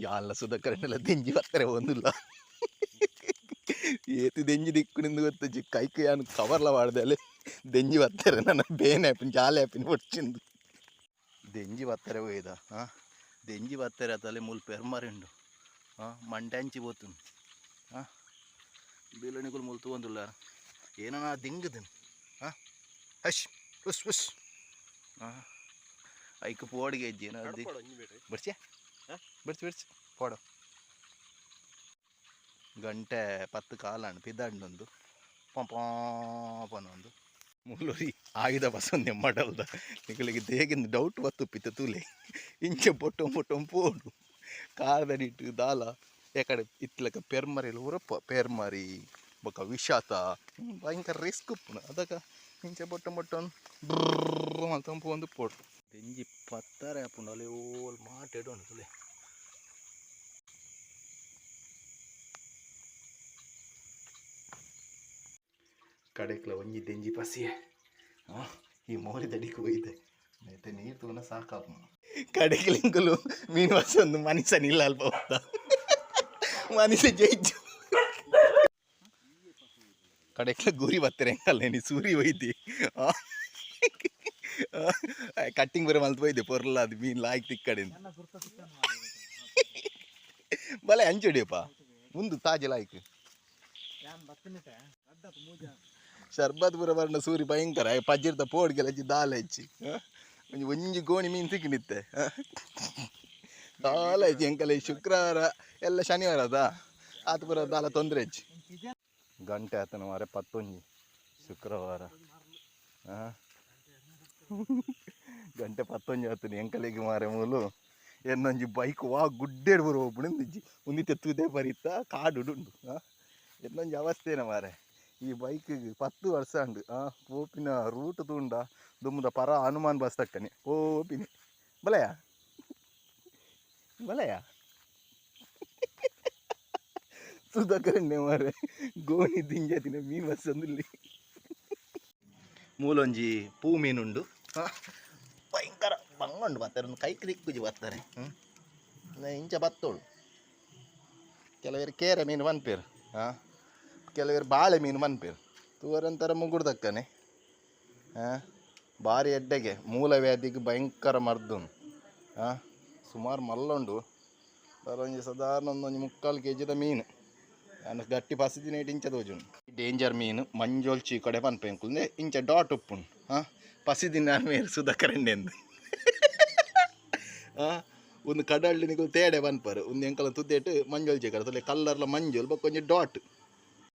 ಯಾಲ್ಲ ಸುಧಾಕರನೆಲ್ಲ ದೆಂಜಿ ಬರ್ತಾರೆ ಒಂದಿಲ್ಲ ಏತು ದೆಂಜಿ ದಿಕ್ಕುನಿಂದ ಗೊತ್ತಜ್ಜಿ ಕೈ ಕೈಯಾನು ಕವರ್ಲ ಮಾಡ್ದೆ ಅಲ್ಲಿ ದೆಂಜಿ ಬರ್ತಾರೆ ನನ್ನ ಬೇನೆ ಆಪಿನ ಜಾಲೆ ಆಪಿನ ಒಚ್ಚಿಂದು ದೆಂಜಿ ಬರ್ತಾರೆ ಹೋಯ್ದ ಹಾಂ ದೆಂಜಿ ಬರ್ತಾರೆ ಅದಲ್ಲಿ ಮುಲ್ ಪೆರ್ಮರಿಂಡು ಹಾಂ ಮಂಡ್ಯಾಂಚಿ పోతుంది ಹಾಂ ಬೀಲಣಿಗಳು ಮುಲ್ ತಗೊಂದಿಲ್ಲ ಏನೋ ನಾ ದಿಂಗದನ್ ಹಾಂ ಹಶ್ ಉಸ್ ಉಸ್ ಹಾಂ ಐಕ್ ಪೋಡಿಗೆ ಇಜ್ಜಿ ಏನೋ ಅದು ಬಿಡ್ಸಿ ಬಿಡ್ಸಿ ಪೋಡು ಗಂಟೆ ಪತ್ತು ಕಾಲಂಡು ಪಂಪನೊಂದು ಪಂಪಾಪನೊಂದು ಮುಲ್ಲೂರಿ, ಆಯುಧ ಬಸೊಂದೆ ಮಾಡಲ್ದ ನಿಗಳಿಗೆ ದೇಗಿನ ಡೌಟ್ ಬತ್ತು ಪಿತ್ತ ತೂಲೆ. ಇಂಚೆ ಬೊಟ್ಟು ಪೊಟ್ಟೊ ಪೋಡು ಕಾರದಡಿಟ್ಟು ದಾಲ. ಯಾಕಡೆ ಇತ್ಲಕ ಪೆರ್ಮರಿ ಉರಪ್ಪ, ಪೆರ್ಮರಿ. ಬಕ ವಿಷಾತ. ಭಯಂಕರ ರಿಸ್ಕ್ ಉಪ್ಪುನ. ಅದಕ್ಕೆ ಇಂಚೆ ಬೊಟ್ಟು ಮೊಟ್ಟೊಂದು ಬ್ರರ್ ಅಂತ ಒಂದು ಪೋಡು ಬೆಂಜಿ ಪತ್ತಾರೆ ಆಪುಂಡು ಅಲ್ಲಿ ಓಲ್ ಮಾಟೆಡು ಉಂಡು ತುಲೆ. ಕಡೆಕ್ಲ ಒಂಜಿ ದೆಂಜಿ ಪಸಿಯೆ. ಈ ಮೋರಿ ದಡಿಗೆ ಹೋಯ್ದೆ ಮತ್ತೆ ನೀರು ತಗೊಂಡ ಸಾಕಪ್ಪ ಕಡೆಕ್ಲಿಂಗಲು ಮೀನು ಒಂದು ಮನುಷ್ಯನ ಇಲ್ಲ ಅಲ್ಪ ಹೋಗ್ತಾ. ಮನುಷ್ಯ ಜೈಜು ಕಡೆಕ್ಲ ಗುರಿ ಬರ್ತಾರೆ ಹೆಂಗಲ್ಲ ನೀ ಸೂರಿ ಹೋಯ್ತಿ. ಕಟ್ಟಿಂಗ್ ಬರೋ ಮಲ್ತು ಒಯ್ದೆ ಪೊರ್ಲ ಅದು ಮೀನು ಲಾಯ್ಕ್ ತಿಕ್ಕಡೆ ಬಲೆ ಹಂಚುಡಿಯಪ್ಪ ಮುಂದು ತಾಜೆ ಲಾಯ್ಕ್. ಶರ್ಬತ್ ಪೂರ ಬರ್ನ ಸೂರಿ ಭಯಂಕರ. ಪಜ್ಜಿರ್ತ ಪೋಡ್ಗೆಲ್ಲ ಹಚ್ಚಿ ದಾಲ ಹಚ್ಚಿ? ಒಂಜಿ ಒಂಜಿ ಗೋಣಿ ಮೀನು ಸಿಕ್ಕಿನಿತ್ತೆ? ದಾಲ ಹಚ್ಚಿ ಎಂಕಲ್ಲ ಶುಕ್ರವಾರ ಎಲ್ಲ ಶನಿವಾರದ? ಅದ ಆತ ಪೂರ ದಾಲ ತೊಂದರೆ ಹಚ್ಚಿ. ಗಂಟೆ ಆತನ ಮಾರೆ ಪತ್ತೊಂಜಿ ಶುಕ್ರವಾರ? ಗಂಟೆ ಪತ್ತೊಂಜಿ ಆತನ ಎಂಕಲಿಗೆ ಮಾರೆ ಮೂಲು. ಎನ್ನೊಂಜಿ ಬೈಕ್ ವಾ ಗುಡ್ಡೇಡ್ ಬರುವ ಬುಣಿಂದಿಜ್ಜಿ ಒಂದಿತ್ತೆ ತುದೆ ಬರಿತ ಕಾಡು ಉಂಡು ಎನ್ನೊಂಜಿ ಅವಸ್ಥೆನ ಮಾರೆ. ಈ ಬೈಕಿಗೆ ಪತ್ತು ವರ್ಷ ಉಂಡು ಆ ಪೋಪಿನ ರೂಟ್ ತೂಂಡ ದುಮ್ಮದ ಪರ ಹನುಮಾನ್ ಬಸ್ ತಕ್ಕನೆ ಪೋಪಿನಿ ಬಲಯ ಬಲಯ ಸುಧಾಕರಣೆ ಮಾರೆ ಗೋಣಿ ದಿಂಜದಿನ ಮೀನು ಬಸ್ ಅಂದಲ್ಲಿ ಮೂಲೊಂಜಿ ಪೂ ಮೀನುಂಡು ಭಯಂಕರ ಬಂಗೊಂಡು ಬರ್ತಾರೆ ಒಂದು ಕೈ ಕ್ರಿಕ್ಕುಜಿ ಬರ್ತಾರೆ ಹ್ಞೂ ಇಂಚ ಬತ್ತೋಳು ಕೆಲವರು ಕೇರೆ ಮೀನು ಬಂದ್ಪೇರು ಹಾಂ ಕೆಲವರು ಬಾಳೆ ಮೀನು ಮನ್ಪೇರು. ತೂವರಂತರ ಮುಗುಡ್ದಕ್ಕನೆ ಹಾಂ ಭಾರಿ ಎಡ್ಡೆಗೆ ಮೂಲ ವ್ಯಾಧಿಗೆ ಭಯಂಕರ ಮರ್ದು ಹಾಂ ಸುಮಾರು ಮಲ್ಲೊಂಡು. ಬರೋಂಜಿ ಸಾಧಾರಣ ಒಂದೊಂದು ಮುಕ್ಕಾಲು ಕೆ ಜಿದ ಮೀನು. ನಾನು ಗಟ್ಟಿ ಪಸಿದಿನ ಇಂಚ ತೋಜುಂಡು ಡೇಂಜರ್ ಮೀನು ಮಂಜೋಲ್ಚಿ ಕಡೆ ಪನ್ಪೆಂಕುಂದೆ ಇಂಚ ಡಾಟ್ ಉಪ್ಪುಂಡು ಹಾಂ ಪಸಿದಿನ ಮೇಲೆ ಸುಧಾಕರಂಡೆ ಎಂದು ಆ, ಒಂದು ಕಡಳ್ಳಿ ನಿಗಲು ತೇಡೆ ಬನ್ಪರು ಒಂದು ಎಂಕಲ ತುದ್ದೇಟು ಮಂಜೋಲ್ ಜೇಕರ ತಲೆ ಕಲ್ಲರ್ಲ ಮಂಜೋಲ್ ಬಕ್ಕೊಂಜಿ ಡಾಟ್.